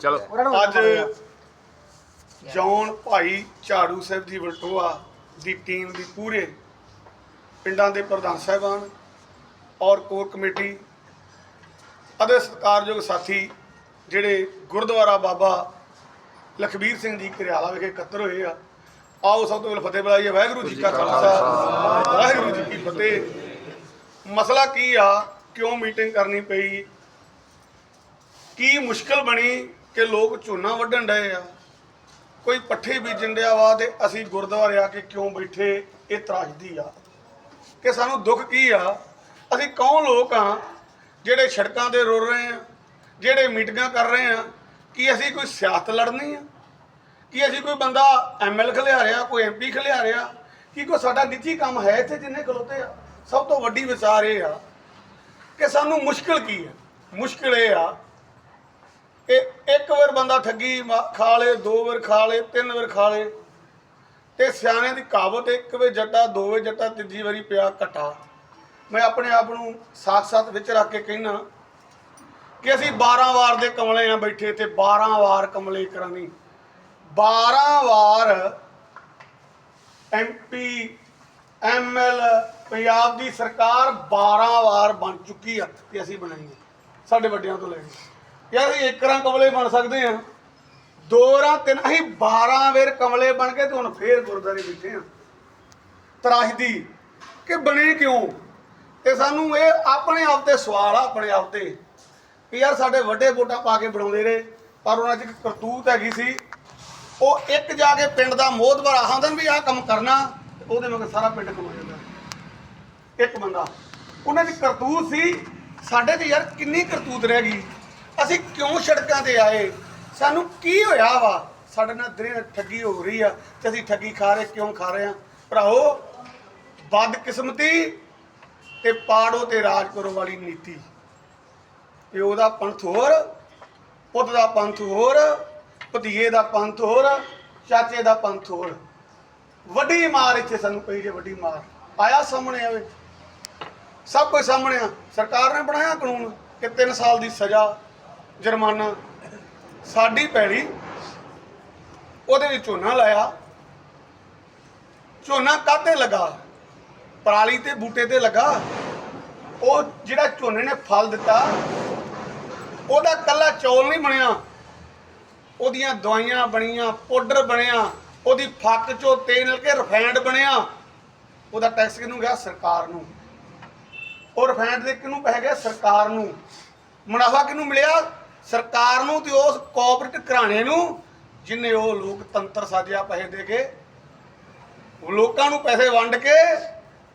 ਚਲੋ ਅੱਜ ਜੌਨ ਭਾਈ ਝਾੜੂ ਸਾਹਿਬ ਦੀ ਵਲਟੋਆ ਦੀ ਟੀਮ ਦੀ ਪੂਰੇ। ਪਿੰਡਾਂ ਦੇ ਪ੍ਰਧਾਨ ਸਾਹਿਬਾਨ ਔਰ ਕੋਰ ਕਮੇਟੀ ਅਤੇ ਸਤਿਕਾਰਯੋਗ ਸਾਥੀ ਜਿਹੜੇ ਗੁਰਦੁਆਰਾ ਬਾਬਾ ਲਖਬੀਰ ਸਿੰਘ ਜੀ ਘਰਿਆਲਾ ਵਿਖੇ ਇਕੱਤਰ ਹੋਏ ਆ। ਆਓ ਸਭ ਤੋਂ ਪਹਿਲਾਂ ਫਤਿਹ ਬੁਲਾਈਏ। ਵਾਹਿਗੁਰੂ ਜੀ ਕਾ ਖਾਲਸਾ। ਵਾਹਿਗੁਰੂ ਜੀ ਕੀ ਫਤਿਹ। ਮਸਲਾ ਕੀ ਆ? ਕਿਉਂ ਮੀਟਿੰਗ ਕਰਨੀ ਪਈ? ਕੀ ਮੁਸ਼ਕਲ ਬਣੀ ਕਿ ਲੋਕ ਝੋਨਾ ਵੱਢਣ ਡਏ ਆ? ਕੋਈ ਪੱਠੇ ਬੀਜਣ ਡਿਆ ਵਾ ਤੇ ਅਸੀਂ ਗੁਰਦੁਆਰੇ ਆ ਕੇ ਕਿਉਂ ਬੈਠੇ? ਇਹ ਤਰਾਸਦੀ ਆ। ਕਿ ਸਾਨੂੰ ਦੁੱਖ ਕੀ ਆ? ਅਸੀਂ ਕੌਣ ਲੋਕ ਆ ਜਿਹੜੇ ਸੜਕਾਂ ਤੇ ਰੁਲ ਰਹੇ ਆ? ਜਿਹੜੇ ਮੀਟਿੰਗਾਂ ਕਰ ਰਹੇ ਆ? ਕੀ ਅਸੀਂ ਕੋਈ ਸਿਆਸਤ ਲੜਨੀ ਆ? ਕੀ ਅਸੀਂ ਕੋਈ ਬੰਦਾ ਐਮਐਲ ਖਲਿਆ ਰਿਹਾ ਕੋਈ ਐਮਪੀ ਖਲਿਆ ਰਿਹਾ ਕੀ ਕੋਈ ਸਾਡਾ ਨਿੱਜੀ ਕੰਮ ਹੈ ਇੱਥੇ ਜਿੰਨੇ ਖਲੋਤੇ ਆ? ਸਭ ਤੋਂ ਵੱਡੀ ਵਿਚਾਰ ਇਹ ਆ ਕਿ ਸਾਨੂੰ ਮੁਸ਼ਕਲ ਕੀ ਹੈ ਮੁਸ਼ਕਲ ਇਹ ਆ ਇਹ ਇੱਕ ਵਾਰ ਬੰਦਾ ਠੱਗੀ ਖਾ ਲੇ, ਦੋ ਵਾਰ ਖਾ ਲੇ, ਤਿੰਨ ਵਾਰ ਖਾ ਲੇ। ਤੇ ਸਿਆਣੇ ਦੀ ਕਹਾਵਤ ਇੱਕ ਵੇ ਜੱਟਾ, ਦੋ ਵੇ ਜੱਟਾ, ਤੀਜੀ ਵਾਰੀ ਪਿਆ ਘਟਾ। ਮੈਂ ਆਪਣੇ ਆਪ ਨੂੰ ਸਾਥ-ਸਾਥ ਵਿੱਚ ਰੱਖ ਕੇ ਕਹਿਣਾ ਕਿ ਅਸੀਂ 12 ਵਾਰ ਦੇ ਕਮਲੇ ਆ ਬੈਠੇ ਤੇ 12 ਵਾਰ ਕਮਲੇ ਕਰਾਂਗੇ। 12 ਵਾਰ ਐਮਪੀ ਐਮਐਲ ਪੰਜਾਬ ਦੀ ਸਰਕਾਰ 12 ਵਾਰ ਬਣ ਚੁੱਕੀ ਆ ਤੇ ਅਸੀਂ ਬਣਾਈਏ। ਸਾਡੇ ਵੱਡਿਆਂ ਤੋਂ ਲੈ ਕੇ। ਯਾਰ ਅਸੀਂ ਇੱਕ ਰਾਂ ਕਮਲੇ ਬਣ ਸਕਦੇ ਆ ਦੋ ਰਾਂ ਤਿੰਨ ਅਸੀਂ 12 ਵੇਰ ਕਮਲੇ ਬਣ ਕੇ ਤੇ ਹੁਣ ਫੇਰ ਗੁਰਦਾਰੇ ਬੈਠੇ ਆ ਤਰਾਸ਼ਦੀ, ਕਿ ਬਣੇ ਕਿਉਂ? ਤੇ ਸਾਨੂੰ ਇਹ ਆਪਣੇ ਆਪ ਤੇ ਸਵਾਲ ਆ, ਆਪਣੇ ਆਪ ਤੇ। ਕਿ ਯਾਰ ਸਾਡੇ ਵੱਡੇ ਵੋਟਾਂ ਪਾ ਕੇ ਬਣਾਉਂਦੇ ਰਹੇ, ਪਰ ਉਹਨਾਂ 'ਚ ਇੱਕ ਕਰਤੂਤ ਹੈਗੀ ਸੀ। ਉਹ ਇੱਕ ਜਾ ਕੇ ਪਿੰਡ ਦਾ ਮੋਹਤਬਰ ਆਖਾਂਦਨ ਵੀ ਆਹ ਕੰਮ ਕਰਨਾ ਉਹਦੇ ਮਗਰ ਸਾਰਾ ਪਿੰਡ ਕਮਾ ਜਾਂਦਾ। ਇੱਕ ਬੰਦਾ। ਉਹਨਾਂ 'ਚ ਕਰਤੂਤ ਸੀ, ਸਾਡੇ 'ਚ ਯਾਰ ਕਿੰਨੀ ਕਰਤੂਤ ਰਹਿ ਗਈ। ਅਸੀਂ ਕਿਉਂ ਸੜਕਾਂ ਤੇ ਆਏ? ਸਾਨੂੰ ਕੀ ਹੋਇਆ ਵਾ? ਸਾਡੇ ਨਾਲ ਦਿਨੇ ਠੱਗੀ ਹੋ ਰਹੀ ਆ ਤੇ ਅਸੀਂ ਠੱਗੀ ਖਾ ਰਹੇ, ਕਿਉਂ ਖਾ ਰਹੇ ਆ? ਭਰਾਓ, ਬਦਕਿਸਮਤੀ ਤੇ ਪਾੜੋ ਤੇ ਰਾਜ ਕਰੋ ਵਾਲੀ ਨੀਤੀ। ਪਿਓ ਦਾ ਪੰਥ ਹੋਰ, ਪੁੱਤ ਦਾ ਪੰਥ ਹੋਰ, ਭਤੀਏ ਦਾ ਪੰਥ ਹੋਰ, ਚਾਚੇ ਦਾ ਪੰਥ ਹੋਰ। ਵੱਡੀ ਮਾਰ ਇੱਥੇ ਸਾਨੂੰ ਪਈ ਜੇ, ਵੱਡੀ ਮਾਰ। ਆਇਆ ਸਾਹਮਣੇ ਆਵੇ। ਸਭ ਕੁਝ ਸਾਹਮਣੇ ਆ। ਸਰਕਾਰ ਨੇ ਬਣਾਇਆ ਕਾਨੂੰਨ ਕਿ 3 ਸਾਲ ਦੀ ਸਜ਼ਾ ਜੁਰਮਾਨਾ ਸਾਡੀ ਪੈੜੀ ਉਹਦੇ ਵਿੱਚ ਝੋਨਾ ਲਾਇਆ, ਝੋਨਾ ਕਾਤੇ ਲਗਾ? ਪਰਾਲੀ ਤੇ ਬੂਟੇ ਤੇ ਲਗਾ। ਉਹ ਜਿਹੜਾ ਝੋਨੇ ਨੇ ਫਲ ਦਿੱਤਾ, ਉਹਦਾ ਕੱਲਾ ਚੌਲ ਨਹੀਂ ਬਣਿਆ। ਉਹਦੀਆਂ ਦਵਾਈਆਂ ਬਣੀਆਂ, ਪਾਊਡਰ ਬਣਿਆ, ਉਹਦੀ ਫੱਕ ਚੋਂ ਤੇਲ ਨਿਕਲ ਕੇ ਰਿਫਾਈਨਡ ਬਣਿਆ। ਉਹਦਾ ਟੈਕਸ ਕਿਹਨੂੰ ਗਿਆ? ਸਰਕਾਰ ਨੂੰ। ਉਹ ਰਫੈਂਡ ਦੇ ਕਿਹਨੂੰ ਪੈ ਗਿਆ? ਸਰਕਾਰ ਨੂੰ। ਮੁਨਾਫਾ ਕਿਹਨੂੰ ਮਿਲਿਆ? ਸਰਕਾਰ ਨੂੰ ਤੇ ਉਸ ਕੋਆਪਰੇਟਿਵ ਘਰਾਣੇ ਨੂੰ, ਜਿਨੇ ਉਹ ਲੋਕਤੰਤਰ ਸਾਜਿਆ ਪੈਸੇ ਦੇ ਕੇ ਲੋਕਾਂ ਨੂੰ ਪੈਸੇ ਵੰਡ ਕੇ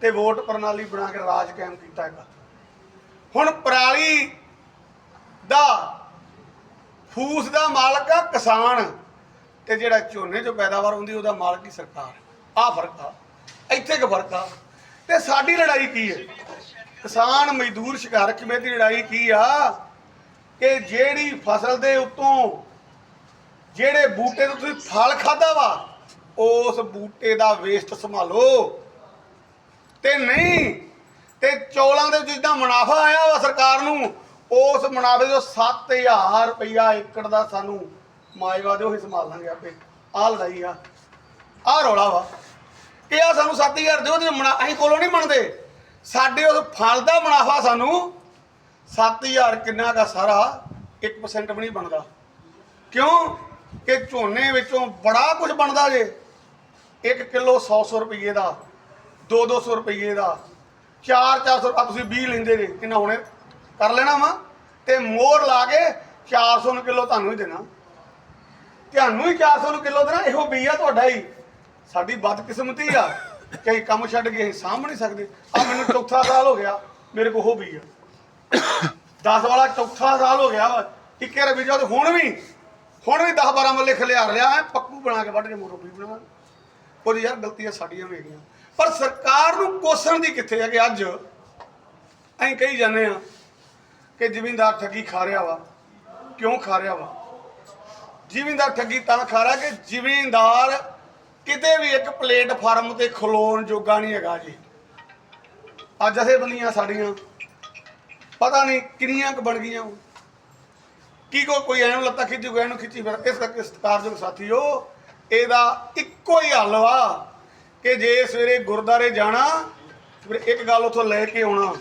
ਤੇ ਵੋਟ ਪ੍ਰਣਾਲੀ ਬਣਾ ਕੇ ਰਾਜ ਕਾਇਮ ਕੀਤਾ ਹੈਗਾ। ਹੁਣ ਪਰਾਲੀ ਦਾ, ਫੂਸ ਦਾ ਮਾਲਕ ਆ ਕਿਸਾਨ, ਤੇ ਜਿਹੜਾ ਝੋਨੇ ਚੋਂ ਪੈਦਾਵਾਰ ਹੁੰਦੀ, ਉਹਦਾ ਮਾਲਕ ਹੀ ਸਰਕਾਰ ਆ ਫ਼ਰਕ ਆ, ਇੱਥੇ ਕੁ ਫ਼ਰਕ ਆ। ਤੇ ਸਾਡੀ ਲੜਾਈ ਕੀ ਹੈ? ਕਿਸਾਨ ਮਜ਼ਦੂਰ ਸ਼ਿਕਾਰ ਕਮੇਟੀ ਦੀ ਲੜਾਈ ਕੀ ਆ? ਕਿ ਜਿਹੜੀ ਫਸਲ ਦੇ ਉੱਤੋਂ ਜਿਹੜੇ ਬੂਟੇ ਤੋਂ ਤੁਸੀਂ ਫਲ ਖਾਦਾ ਵਾ, ਉਸ ਬੂਟੇ ਦਾ ਵੇਸਟ ਸੰਭਾਲੋ। ਤੇ ਨਹੀਂ, ਤੇ ਚੌਲਾਂ ਦੇ ਵਿੱਚ ਜਿੱਦਾਂ ਮੁਨਾਫਾ ਆਇਆ ਵਾ ਸਰਕਾਰ ਨੂੰ, ਉਸ ਮੁਨਾਫੇ ਤੋਂ 7000 ਰੁਪਇਆ ਏਕੜ ਦਾ ਸਾਨੂੰ ਮਾਜਵਾ ਦਿਓ, ਅਸੀਂ ਸੰਭਾਲ ਲਾਂਗੇ ਆਪੇ। ਆਹ ਲੜਾਈ ਆ, ਆਹ ਰੌਲਾ ਵਾ। ਇਹ ਆ ਸਾਨੂੰ 7000 ਦਿਓ ਤੇ ਅਸੀਂ ਕੋਲੋਂ ਨਹੀਂ ਮੰਨਦੇ। ਸਾਡੇ ਉਸ ਫਲ ਦਾ ਮੁਨਾਫਾ ਸਾਨੂੰ 7000 ਕਿੰਨਾ ਦਾ ਸਾਰਾ 1% ਵੀ ਨਹੀਂ ਬਣਦਾ। ਕਿਉਂ? ਕਿ ਝੋਨੇ ਵਿੱਚੋਂ ਬੜਾ ਕੁਝ ਬਣਦਾ ਜੇ। 1 ਕਿਲੋ 100 100 ਰੁਪਏ ਦਾ 2 200 ਰੁਪਏ ਦਾ 4 400 ਆ ਤੁਸੀਂ 20 ਲੈਂਦੇ ਜੇ, ਕਿੰਨਾ ਹੁਣੇ ਕਰ ਲੈਣਾ ਵਾ। ਤੇ ਮੋਰ ਲਾ ਕੇ 400 ਨੂੰ ਕਿਲੋ ਤੁਹਾਨੂੰ ਹੀ ਦੇਣਾ। ਤੁਹਾਨੂੰ ਹੀ 400 ਨੂੰ ਕਿਲੋ ਦੇਣਾ, ਇਹੋ ਬੀ ਆ ਤੁਹਾਡਾ ਹੀ। ਸਾਡੀ ਬਦਕਿਸਮਤੀ ਆ। ਕਈ ਕੰਮ ਛੱਡ ਕੇ ਅਸੀਂ ਸਾਂਭ ਨਹੀਂ ਸਕਦੇ। ਆ ਮੈਨੂੰ ਚੌਥਾ ਸਾਲ ਹੋ ਗਿਆ, ਮੇਰੇ ਕੋਲ ਉਹ ਬੀ ਆ। 10 ਵਾਲਾ ਚੌਥਾ ਸਾਲ ਹੋ ਗਿਆ ਵਾ ਇੱਕੇ ਰਵੀ ਜੋ ਤੇ ਹੁਣ ਵੀ ਹੁਣ ਵੀ 10 12 ਮੱਲੇ ਖਲਿਆਰ ਰਿਹਾ ਐ ਪੱਕੂ ਬਣਾ ਕੇ ਵੱਢ ਕੇ ਮੋਰੋ ਵੀ ਬਣਾ ਉਹ ਯਾਰ ਗਲਤੀਆਂ ਸਾਡੀਆਂ ਵੀ ਹੈਗੀਆਂ। ਪਰ ਸਰਕਾਰ ਨੂੰ ਕੋਸਣ ਦੀ ਕਿੱਥੇ ਹੈ ਕਿ ਅੱਜ? ਅਸੀਂ ਕਹੀ ਜਾਂਦੇ ਆ ਕਿ ਜ਼ਿਮੀਂਦਾਰ ਠੱਗੀ ਖਾ ਰਿਹਾ ਵਾ। ਕਿਉਂ ਖਾ ਰਿਹਾ ਵਾ? ਜ਼ਿਮੀਂਦਾਰ ਠੱਗੀ ਤਾਂ ਖਾ ਰਿਹਾ ਕਿ ਜ਼ਿਮੀਂਦਾਰ ਕਿਤੇ ਵੀ ਇੱਕ ਪਲੇਟਫਾਰਮ ਤੇ ਖਲੋਣ ਜੋਗਾ ਨਹੀਂ ਹੈਗਾ ਜੀ। ਅੱਜ ਜਥੇਬੰਦੀਆਂ ਸਾਡੀਆਂ। ਪਤਾ ਨਹੀਂ ਕਿੰਨੀਆਂ ਕੁ ਬਣ ਗਈਆਂ ਕੀ ਕੋ ਕੋਈ ਐਨੂੰ ਲੱਤਾਂ ਖਿੱਚੀ, ਕੋਈ ਐਨੂੰ ਖਿੱਚੀ ਫਿਰ ਇਸ ਕਰਕੇ ਸਤਿਕਾਰਯੋਗ ਸਾਥੀਓ, ਇਹਦਾ ਇੱਕੋ ਹੀ ਹੱਲ ਵਾ ਕਿ ਜੇ ਸਵੇਰੇ ਗੁਰਦਾਰੇ ਜਾਣਾ, ਫਿਰ ਇੱਕ ਗੱਲ ਉਥੋਂ ਲੈ ਕੇ ਆਉਣਾ।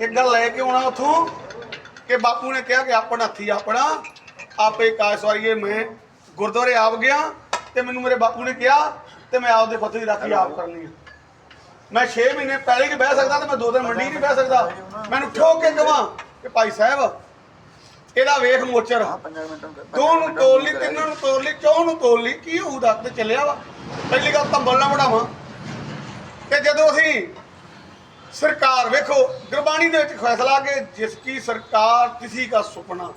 ਇੱਕ ਗੱਲ ਲੈ ਕੇ ਆਉਣਾ ਉਥੋਂ ਕਿ ਬਾਪੂ ਨੇ ਕਿਹਾ ਕਿ ਆਪਣਾ ਹੱਥੀ ਆਪਣਾ, ਆਪੇ ਕਾਸ ਵਾਰੀਏ ਮੈਂ ਗੁਰਦੁਆਰੇ ਆਪ ਗਿਆ ਤੇ ਮੈਨੂੰ ਮੇਰੇ ਬਾਪੂ ਨੇ ਕਿਹਾ ਤੇ ਮੈਂ ਆਪਦੇ ਫਤਿਹ ਦੀ ਰਾਖੀ ਆਪ ਕਰਨੀ ਹੈ ਮੈਂ 6 ਮਹੀਨੇ ਪਹਿਲੇ ਹੀ ਬਹਿ ਸਕਦਾ ਤੇ ਮੈਂ ਦੋ ਦਿਨ ਮੰਡੀ ਨਹੀਂ ਬਹਿ ਸਕਦਾ। ਮੈਨੂੰ ਠੋਕ ਕੇ ਕਵਾਂ ਕਿ ਭਾਈ ਸਾਹਿਬ ਇਹਦਾ ਵੇਖ ਮੋਚਰ। ਦੋ ਨੂੰ ਤੋਲ ਲਈ ਤਿੰਨਾਂ ਨੂੰ ਤੋਲ ਲਈ ਚੌਂ ਨੂੰ ਤੋਲ ਲਈ ਕੀ ਹੋਊ ਦੱਸ ਤੇ ਚੱਲਿਆ ਵਾ। ਪਹਿਲੀ ਗੱਲ ਤਾਂ ਬੋਲਣਾ ਵੜਾਵਾਂ ਤੇ ਜਦੋਂ ਅਸੀਂ ਸਰਕਾਰ ਵੇਖੋ ਗੁਰਬਾਣੀ ਦੇ ਵਿੱਚ ਫੈਸਲਾ ਕਿ ਜਿਸ ਕੀ ਸਰਕਾਰ ਕਿਸੇ ਦਾ ਸੁਪਨਾ।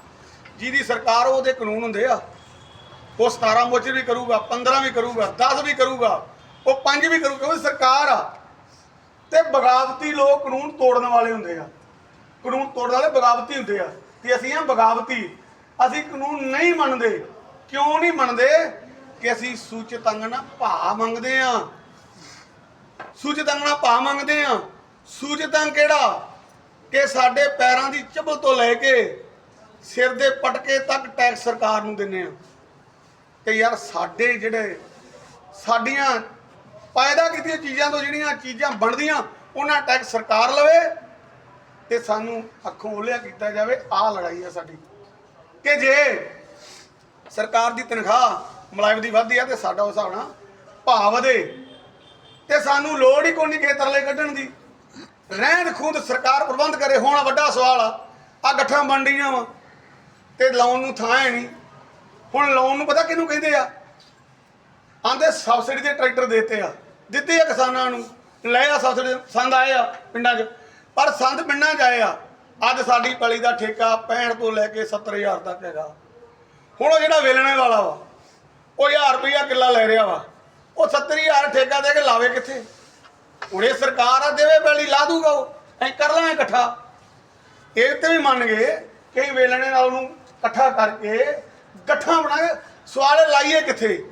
ਜਿਹਦੀ ਸਰਕਾਰ ਉਹਦੇ ਕਾਨੂੰਨ ਹੁੰਦੇ ਆ। ਉਹ 17 ਮੋਚਰ ਵੀ ਕਰੂਗਾ 15 ਵੀ ਕਰੂਗਾ 10 ਵੀ ਕਰੂਗਾ ਉਹ 5 ਵੀ ਕਰੂਗਾ ਕਿਉਂਕਿ ਸਰਕਾਰ ਆ। ਤੇ ਬਗਾਵਤੀ ਲੋਕ ਕਾਨੂੰਨ ਤੋੜਨ ਵਾਲੇ ਹੁੰਦੇ ਆ। ਕਾਨੂੰਨ ਤੋੜਨ ਵਾਲੇ ਬਗਾਵਤੀ ਹੁੰਦੇ ਆ। ਤੇ ਅਸੀਂ ਆ ਬਗਾਵਤੀ। ਅਸੀਂ ਕਾਨੂੰਨ ਨਹੀਂ ਮੰਨਦੇ। ਕਿਉਂ ਨਹੀਂ ਮੰਨਦੇ? ਕਿ ਅਸੀਂ ਸੂਚਿਤ ਅੰਗਣਾ ਭਾ ਮੰਗਦੇ ਆ। ਸੂਚਿਤ ਅੰਗਣਾ ਭਾ ਮੰਗਦੇ ਆ। ਸੂਚਿਤ ਅੰਗ ਕਿਹੜਾ? ਕਿ ਸਾਡੇ ਪੈਰਾਂ ਦੀ ਚੱਬਲ ਤੋਂ ਲੈ ਕੇ ਸਿਰ ਦੇ ਪਟਕੇ ਤੱਕ ਟੈਕਸ ਸਰਕਾਰ ਨੂੰ ਦਿੰਨੇ ਆ। ਤੇ ਯਾਰ ਸਾਡੇ ਜਿਹੜੇ, ਸਾਡੀਆਂ ਪੈਦਾ ਕੀਤੀਆਂ ਚੀਜ਼ਾਂ ਤੋਂ ਜਿਹੜੀਆਂ ਚੀਜ਼ਾਂ ਬਣਦੀਆਂ, ਉਹਨਾਂ ਟੈਕਸ ਸਰਕਾਰ ਲਵੇ ਤੇ ਸਾਨੂੰ ਅੱਖੋਂ ਓਲਿਆ ਕੀਤਾ ਜਾਵੇ, ਆਹ ਲੜਾਈ ਆ ਸਾਡੀ। ਕਿ ਜੇ ਸਰਕਾਰ ਦੀ ਤਨਖਾਹ ਮੁਲਾਜ਼ਮ ਦੀ ਵੱਧਦੀ ਆ ਤੇ ਸਾਡਾ ਉਸ ਹਿਸਾਬ ਨਾਲ ਭਾਅ ਵਧੇ, ਤੇ ਸਾਨੂੰ ਲੋੜ ਹੀ ਕੋਈ ਨਹੀਂ ਕਿਸੇ ਕੱਢਣ ਦੀ। ਰਹਿਣ ਖੁੰਦ ਸਰਕਾਰ ਪ੍ਰਬੰਧ ਕਰੇ, ਹੁਣ ਵੱਡਾ ਸਵਾਲ ਆ। ਆ ਗੱਠਾਂ ਮੰਡੀਆਂ ਵਾ ਤੇ ਲਾਉਣ ਨੂੰ ਥਾਂ ਹੈ ਨਹੀਂ ਹੁਣ ਲਾਉਣ ਨੂੰ ਪਤਾ ਕਿਹਨੂੰ ਕਹਿੰਦੇ ਆ? ਆਂਦੇ ਸਬਸਿਡੀ ਦੇ ਟਰੈਕਟਰ ਦਿੱਤੇ ਆ ਦਿੱਤੇ ਆ ਕਿਸਾਨਾਂ ਨੂੰ, ਲੈ ਆ ਸਬਸਿਡੀ, ਸੰਦ ਆਏ ਆ ਪਿੰਡਾਂ 'ਚ। ਪਰ ਸੰਦ ਪਿੰਡਾਂ 'ਚ ਆਏ ਆ, ਅੱਜ ਸਾਡੀ ਪੈਲੀ ਦਾ ਠੇਕਾ 65 ਤੋਂ ਲੈ ਕੇ 70000 ਤੱਕ ਹੈਗਾ। ਹੁਣ ਉਹ ਜਿਹੜਾ ਵੇਲਣੇ ਵਾਲਾ ਵਾ, ਉਹ 1000 ਰੁਪਇਆ ਕਿੱਲਾ ਲੈ ਰਿਹਾ ਵਾ। ਉਹ 70000 ਠੇਕਾ ਦੇ ਕੇ ਲਾਵੇ ਕਿੱਥੇ? ਹੁਣੇ ਸਰਕਾਰ ਆ, ਦੇਵੇ ਪੈਲੀ, ਲਾ ਦੂਗਾ ਉਹ। ਐ ਕਰ ਲਾਂਗੇ ਇਕੱਠਾ। ਇਹ ਤੇ ਵੀ ਮੰਨ ਗਏ ਕਿ ਵੇਲਣੇ ਨਾਲ ਉਹਨੂੰ ਇਕੱਠਾ ਕਰਕੇ ਗੱਠਾਂ ਬਣਾ ਕੇ, ਸਵਾਲ ਲਾਈਏ ਕਿੱਥੇ?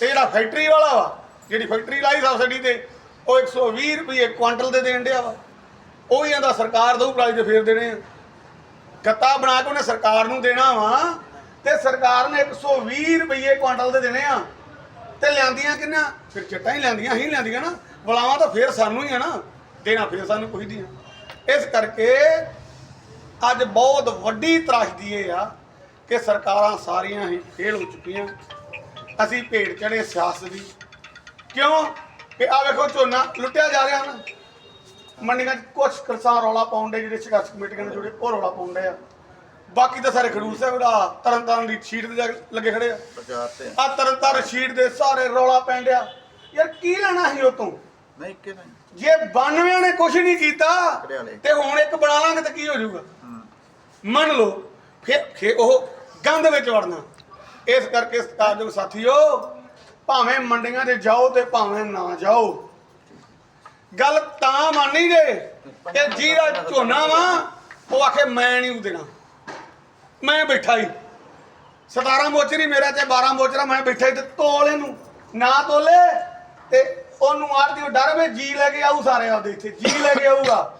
ਤੇ ਜਿਹੜਾ ਫੈਕਟਰੀ ਵਾਲਾ ਵਾ, ਜਿਹੜੀ ਫੈਕਟਰੀ ਲਾਈ ਸਬਸਿਡੀ ਤੇ, ਉਹ 120 ਰੁਪਏ ਕੁਆਂਟਲ ਦੇ ਦੇਣ ਡਿਆ ਵਾ। ਉਹ ਹੀ ਆਂਦਾ ਸਰਕਾਰ ਦਊ ਪ੍ਰਾਈਸ ਤੇ ਫੇਰ ਦੇਣੇ ਆ। ਗੱਤਾ ਬਣਾ ਕੇ ਉਹਨੇ ਸਰਕਾਰ ਨੂੰ ਦੇਣਾ ਵਾ ਤੇ ਸਰਕਾਰ ਨੇ 120 ਰੁਪਏ ਕੁਆਂਟਲ ਦੇ ਦੇਣੇ ਆ। ਤੇ ਲਿਆਂਦੀਆਂ ਕਿੰਨਾ? ਫਿਰ ਚਟਾਂ ਹੀ ਲਿਆਂਦੀਆਂ ਹੀ ਲਿਆਂਦੀਆਂ ਨਾ। ਬੁਲਾਵਾ ਤਾਂ ਫੇਰ ਸਾਨੂੰ ਹੀ ਆ ਨਾ। ਦੇਣਾ ਫੇਰ ਸਾਨੂੰ ਕੋਈ ਨਹੀਂ ਇਸ ਕਰਕੇ ਅੱਜ ਬਹੁਤ ਵੱਡੀ ਤਰਾਸਦੀ ਇਹ ਆ ਕਿ ਸਰਕਾਰਾਂ ਸਾਰੀਆਂ ਹੀ ਫੇਲ ਹੋ ਚੁੱਕੀਆਂ। ਅਸੀਂ ਭੇਡ ਚੜੇ ਸਿਆਸਤ ਦੀ। ਕਿਉਂ? ਕਿ ਆ ਵੇਖੋ ਝੋਨਾ ਲੁੱਟਿਆ ਜਾ ਰਿਹਾ ਨਾ। ਮੰਡੀਆਂ 'ਚ ਕੁਝ ਕਿਸਾਨ ਰੌਲਾ ਪਾਉਂਦੇ ਜਿਹੜੇ ਸੰਘਰਸ਼ ਕਮੇਟੀਆਂ ਨਾਲ ਜੁੜੇ ਉਹ ਰੌਲਾ ਪਾਉਂਦੇ ਆ। ਬਾਕੀ ਤਾਂ ਸਾਰੇ ਖਡੂਰ ਸਾਹਿਬ ਦਾ ਤਰਨਤਾਰਨ ਦੀ ਸ਼ੀਟ ਜਾ ਕੇ ਲੱਗੇ ਖੜੇ ਆ। ਪ੍ਰਚਾਰ ਤੇ ਆ। ਤਰਨਤਾਰਨ ਸ਼ੀਟ ਦੇ ਸਾਰੇ ਰੌਲਾ ਪੈਂਦਿਆ ਯਾਰ ਕੀ ਲੈਣਾ ਸੀ ਉਹ ਤੋਂ ਨਹੀਂ ਕਿ ਨਹੀਂ। ਜੇ 92 ਨੇ ਕੁਝ ਨਹੀਂ ਕੀਤਾ। ਤੇ ਹੁਣ ਇੱਕ ਬਣਾ ਲਾਂਗੇ ਤਾਂ ਕੀ ਹੋ ਜਾਊਗਾ? ਹੂੰ। ਮੰਨ ਲਓ ਫਿਰ ਫਿਰ ਉਹ ਗੰਦ ਵਿੱਚ ਵੜਨਾ। ਇਸ ਕਰਕੇ ਸਤਿਕਾਰਯੋਗ ਸਾਥੀਓ, ਭਾਵੇਂ ਮੰਡੀਆਂ 'ਤੇ ਜਾਓ ਤੇ ਭਾਵੇਂ ਨਾ ਜਾਓ। ਗੱਲ ਤਾਂ ਮੰਨੀ ਜੇ ਕਿ ਜਿਹਦਾ ਝੋਨਾ ਵਾ, ਉਹ ਆਖੇ ਮੈਂ ਨਹੀਂ ਦੇਣਾ। ਮੈਂ ਬੈਠਾ ਹੀ 17 ਮੋਚਰੀ ਮੇਰਾ ਤੇ 12 ਮੋਚਰਾ, ਮੈਂ ਬੈਠਾ ਹੀ ਤੇ ਤੋਲ ਇਹਨੂੰ। ਨਾ ਤੋਲੇ ਤੇ ਉਹਨੂੰ ਆੜਦੀ ਡਰ ਵੇ, ਜੀ ਲੈ ਕੇ ਆਊ ਸਾਰੇ ਆਪਦੇ ਇੱਥੇ, ਜੀ ਲੈ ਕੇ ਆਊਗਾ।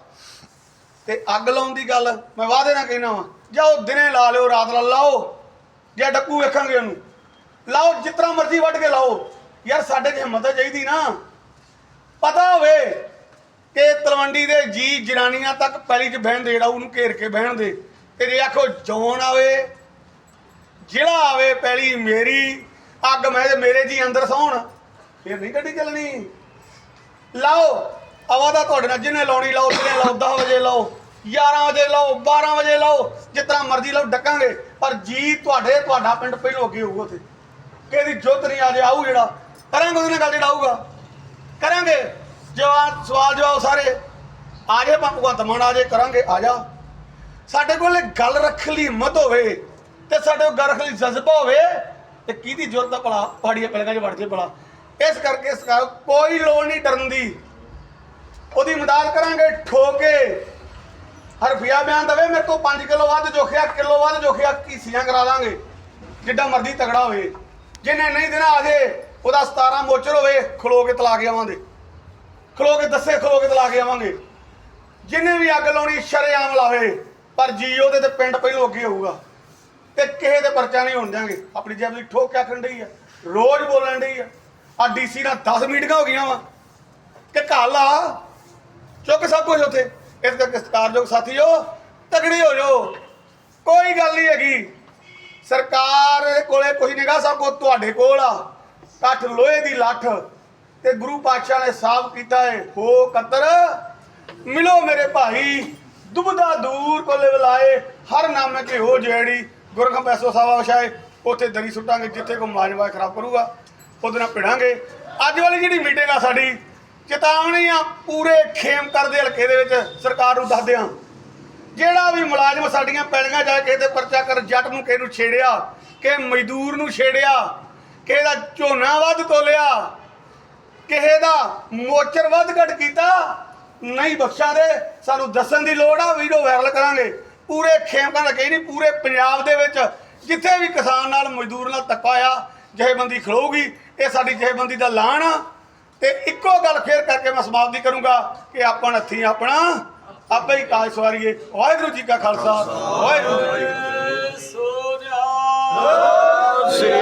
ਤੇ ਅੱਗ ਲਾਉਣ ਦੀ ਗੱਲ ਮੈਂ ਵਾਅਦੇ ਨਾਲ ਕਹਿਣਾ ਵਾ। ਜਾਓ, ਦਿਨੇ ਲਾ ਲਿਓ, ਰਾਤ ਲਾ ਲਾਓ। ਜਾਂ ਡੱਕੂ ਵੇਖਾਂਗੇ ਉਹਨੂੰ। ਲਾਓ, ਜਿਤਨਾ ਮਰਜ਼ੀ ਵੱਢ ਕੇ ਲਾਓ। ਯਾਰ, ਸਾਡੇ 'ਚ ਹਿੰਮਤ ਚਾਹੀਦੀ ਨਾ। ਪਤਾ ਹੋਵੇ ਕਿ ਤਲਵੰਡੀ ਦੇ ਜੀ ਜਨਾਨੀਆਂ ਤੱਕ ਪੈਲੀ 'ਚ ਬਹਿਣ ਦੇ ਜਿਹੜਾ ਉਹਨੂੰ ਘੇਰ ਕੇ ਬਹਿਣ ਦੇ। ਤੇ ਜੇ ਆਖੋ ਜੌਣ ਆਵੇ, ਜਿਹੜਾ ਆਵੇ ਪੈਲੀ, ਮੇਰੀ ਅੱਗ ਮੈਂ ਮੇਰੇ ਜੀ ਅੰਦਰ ਸੌਣ, ਫਿਰ ਨਹੀਂ ਗੱਡੀ ਚੱਲਣੀ। ਲਾਓ ਆਵਾ ਦਾ ਤੁਹਾਡੇ ਨਾਲ, ਜਿਹਨੇ ਲਾਉਣੀ, ਲਾਓ, ਜਿਹਨੇ ਲਾਓ 10 ਵਜੇ ਲਾਓ। 11 ਵਜੇ ਲਾਓ 12 ਵਜੇ ਲਾਓ ਜਿਤਨਾ ਮਰਜ਼ੀ ਲਾਓ, ਡੱਕਾਂਗੇ। ਪਰ ਜੀ ਤੁਹਾਡੇ, ਤੁਹਾਡਾ ਪਿੰਡ ਪਹਿਲੋਂ ਅੱਗੇ ਹੋਊਗਾ ਉੱਥੇ। ਕਿਹਦੀ ਜੁੱਤ ਨਹੀਂ ਆ ਜੇ ਆਊ ਜਿਹੜਾ। ਕਰਾਂਗੇ ਉਹਦੇ ਨਾਲ ਗੱਲ ਜਿਹੜਾ ਆਊਗਾ। ਕਰਾਂਗੇ। ਜਵਾਬ, ਸਵਾਲ ਜਵਾਬ ਸਾਰੇ। ਆ ਜੇ ਭਗਵੰਤ ਮਾਨ, ਆ ਜੇ ਕਰਾਂਗੇ, ਆ ਜਾ। ਸਾਡੇ ਕੋਲ ਗੱਲ ਰੱਖ ਲਈ ਹਿੰਮਤ ਹੋਵੇ ਤੇ ਸਾਡੇ ਕੋਲ ਗੱਲ ਰੱਖ ਲਈ ਜਜ਼ਬਾ ਹੋਵੇ ਤੇ ਕਿਹਦੀ ਜ਼ਰੂਰਤ ਆ ਭਲਾ? ਪਹਾੜੀਆਂ ਪਹਿਲਾਂ 'ਚ ਵੜ ਜੇ ਭਲਾ। ਇਸ ਕਰਕੇ ਸਰਕਾਰ, ਕੋਈ ਲੋੜ ਨਹੀਂ ਡਰਨ ਦੀ। ਉਹਦੀ ਮਦਦ ਕਰਾਂਗੇ, ਠੋਕੇ। ਹਰਫੀਆ ਬਿਆਨ ਦਵੇ, ਮੇਰੇ ਤੋਂ 5 ਕਿਲੋ ਵੱਧ ਜੋਖਿਆ ਕਿਲੋ ਵੱਧ ਜੋਖਿਆ ਕੀਸੀਆਂ ਕਰਾ ਦਾਂਗੇ। ਜਿੱਡਾ ਮਰਜ਼ੀ ਤਗੜਾ ਹੋਵੇ। ਜਿਹਨੇ ਨਹੀਂ ਦੇਣਾ ਆ ਜੇ ਉਹਦਾ 17 ਮੋਚਰ ਹੋਵੇ, ਖਲੋ ਕੇ ਤਲਾ ਕੇ ਆਵਾਂਗੇ। ਖਲੋ ਕੇ ਦੱਸੇ, ਖਲੋ ਕੇ ਤਲਾ ਕੇ ਆਵਾਂਗੇ। ਜਿਹਨੇ ਵੀ ਅੱਗ ਲਾਉਣੀ, ਸ਼ਰੇਆਮ ਲਾਵੇ, ਪਰ ਜੀਓ ਦੇ ਤੇ ਪਿੰਡ ਪਹਿਲੋਂ ਅੱਗੇ ਹੋਊਗਾ। ਤੇ ਕਿਸੇ ਦੇ ਪਰਚਾ ਨਹੀਂ ਹੋਣ ਦਿਆਂਗੇ। ਆਪਣੀ ਜੇਬ ਦੀ ਠੋਕ ਕੇ ਆਖਣ ਡਈ ਆ। ਰੋਜ਼ ਬੋਲਣ ਡਈ ਆ। ਆ ਡੀਸੀ ਨਾਲ 10 ਮੀਟਿੰਗਾਂ ਹੋ ਗਈਆਂ ਵਾ। ਕਿ ਘੱਲ ਆ ਚੁੱਕ ਸਭ ਕੁਝ ਉੱਥੇ। ਇਸ ਕਰਕੇ ਸਤਿਕਾਰਯੋਗ ਸਾਥੀਓ ਤਗੜੇ ਹੋ ਜਾਓ। ਕੋਈ ਗੱਲ ਨਹੀਂ ਹੈਗੀ। ਸਰਕਾਰ ਦੇ ਕੋਲੇ ਕੁਝ ਨਿਗਾ ਸਭ ਕੋ ਤੁਹਾਡੇ ਕੋਲ ਆ। ਕੱਠ ਲੋਹੇ ਦੀ ਲੱਠ ਤੇ ਗੁਰੂ ਪਾਤਸ਼ਾਹ ਨੇ ਸਾਫ਼ ਕੀਤਾ ਹੈ ਹੋ ਕਤਰ, ਮਿਲੋ ਮੇਰੇ ਭਾਈ। ਦੁਬਦਾ ਦੂਰ ਕੋਲੇ ਬੁਲਾਏ। ਹਰ ਨਾਮੇ ਕੇ ਹੋ ਜਿਹੜੀ ਗੁਰਖੰ ਪੈਸੋ ਸਾਵਾ ਵਛਾਏ। ਉੱਥੇ ਦਰੀ ਸੁੱਟਾਂਗੇ, ਜਿੱਥੇ ਕੋ ਮਾਜਵਾ ਖਰਾਬ ਕਰੂਗਾ। ਉਹਦੇ ਨਾਲ ਭਿੜਾਂਗੇ। ਅੱਜ ਵਾਲੀ ਜਿਹੜੀ ਮੀਟਿੰਗ ਆ ਸਾਡੀ ਚੇਤਾਵਨੀ ਆ ਪੂਰੇ ਖੇਮ ਕਰਦੇ ਹਲਕੇ ਦੇ ਵਿੱਚ, ਸਰਕਾਰ ਨੂੰ ਦੱਸਦੇ ਆ ਜਿਹੜਾ ਵੀ ਮੁਲਾਜ਼ਮ ਸਾਡੀਆਂ ਪੈਲੀਆਂ ਜਾ ਕੇ ਤੇ ਪਰਚਾ ਕਰ ਜੱਟ ਨੂੰ ਕਿਸੇ ਨੂੰ ਛੇੜਿਆ ਕਿ ਮਜ਼ਦੂਰ ਨੂੰ ਛੇੜਿਆ, ਕਿਸੇ ਦਾ ਝੋਨਾ ਵੱਧ ਤੋਲਿਆ, ਕਿਸੇ ਦਾ ਮੋਚਰ ਵੱਧ ਘਟ ਕੀਤਾ, ਨਹੀਂ ਬਖਸ਼ਾਂ ਦੇ ਸਾਨੂੰ ਦੱਸਣ ਦੀ ਲੋੜ ਆ, ਵੀਡੀਓ ਵਾਇਰਲ ਕਰਾਂਗੇ। ਪੂਰੇ ਖੇਮਕਾਂ ਦਾ ਕਹੀ ਨਹੀਂ, ਪੂਰੇ ਪੰਜਾਬ ਦੇ ਵਿੱਚ ਜਿੱਥੇ ਵੀ ਕਿਸਾਨ ਨਾਲ, ਮਜ਼ਦੂਰ ਨਾਲ ਧੱਕਾ ਆ ਜਥੇਬੰਦੀ ਖਲੋਗੀ ਇਹ ਸਾਡੀ ਜਥੇਬੰਦੀ ਦਾ ਐਲਾਨ ਆ। ਤੇ ਇੱਕੋ ਗੱਲ ਫੇਰ ਕਰਕੇ ਮੈਂ ਸਮਾਪਤੀ ਕਰੂੰਗਾ ਕਿ ਆਪਾਂ ਨੱਥੀ ਆਪਣਾ ਆਪੇ ਹੀ ਕਾਜ ਸਵਾਰੀਏ। ਵਾਹਿਗੁਰੂ ਜੀ ਕਾ ਖਾਲਸਾ ਵਾਹਿਗੁਰੂ ਜੀ ਕੀ